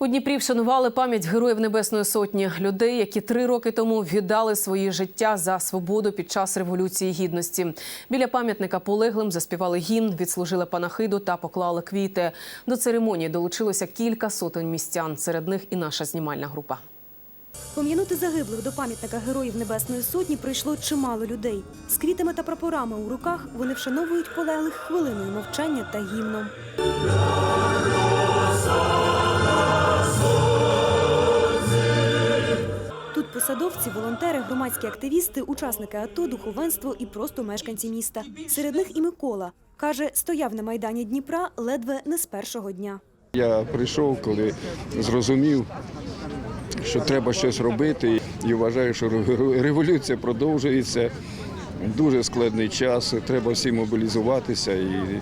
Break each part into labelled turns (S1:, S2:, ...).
S1: У Дніпрі вшанували пам'ять героїв Небесної Сотні людей, які три роки тому віддали свої життя за свободу під час революції гідності. Біля пам'ятника полеглим заспівали гімн, відслужили панахиду та поклали квіти. До церемонії долучилося кілька сотень містян. Серед них і наша знімальна група.
S2: Пом'янути загиблих до пам'ятника Героїв Небесної Сотні прийшло чимало людей. З квітами та прапорами у руках вони вшановують полеглих хвилиною мовчання та гімном. Посадовці, волонтери, громадські активісти, учасники АТО, духовенство і просто мешканці міста. Серед них і Микола. Каже, стояв на майдані Дніпра ледве не з першого дня.
S3: Я прийшов, коли зрозумів, що треба щось робити, і вважаю, що революція продовжується. Дуже складний час, треба всім мобілізуватися і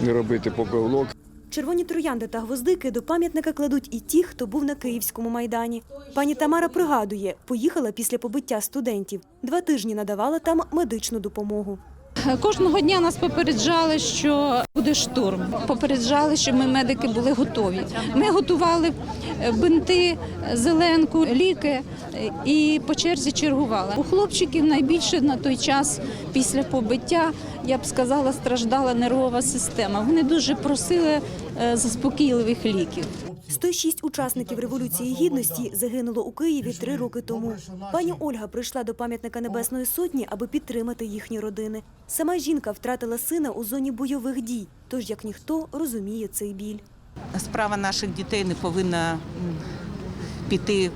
S3: не робити попивлок.
S2: Червоні троянди та гвоздики до пам'ятника кладуть і ті, хто був на Київському майдані. Пані Тамара пригадує, поїхала після побиття студентів. Два тижні надавала там медичну допомогу.
S4: Кожного дня нас попереджали, що буде штурм. Попереджали, що ми медики були готові. Ми готували е, бинти, зеленку, ліки е, і по черзі чергували. У хлопчиків найбільше на той час після побиття, я б сказала, страждала нервова система. Вони дуже просили заспокійливих ліків.
S2: 106 учасників Революції Гідності загинуло у Києві три роки тому. Пані Ольга прийшла до пам'ятника Небесної Сотні, аби підтримати їхні родини. Сама жінка втратила сина у зоні бойових дій, тож як ніхто розуміє цей біль.
S5: Справа наших дітей не повинна піти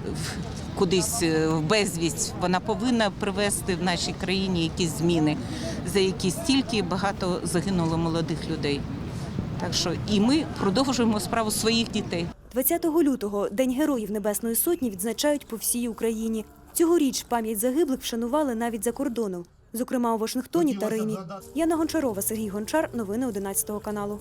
S5: кудись е, в безвість. Вона повинна привести в нашій країні якісь зміни, за які стільки багато загинуло молодих людей. Так що і ми продовжуємо справу своїх дітей.
S2: 20 лютого День Героїв Небесної Сотні відзначають по всій Україні. Цьогоріч пам'ять загиблих вшанували навіть за кордоном, зокрема у Вашингтоні та Римі. Яна Гончарова, Сергій Гончар. Новини 11 каналу.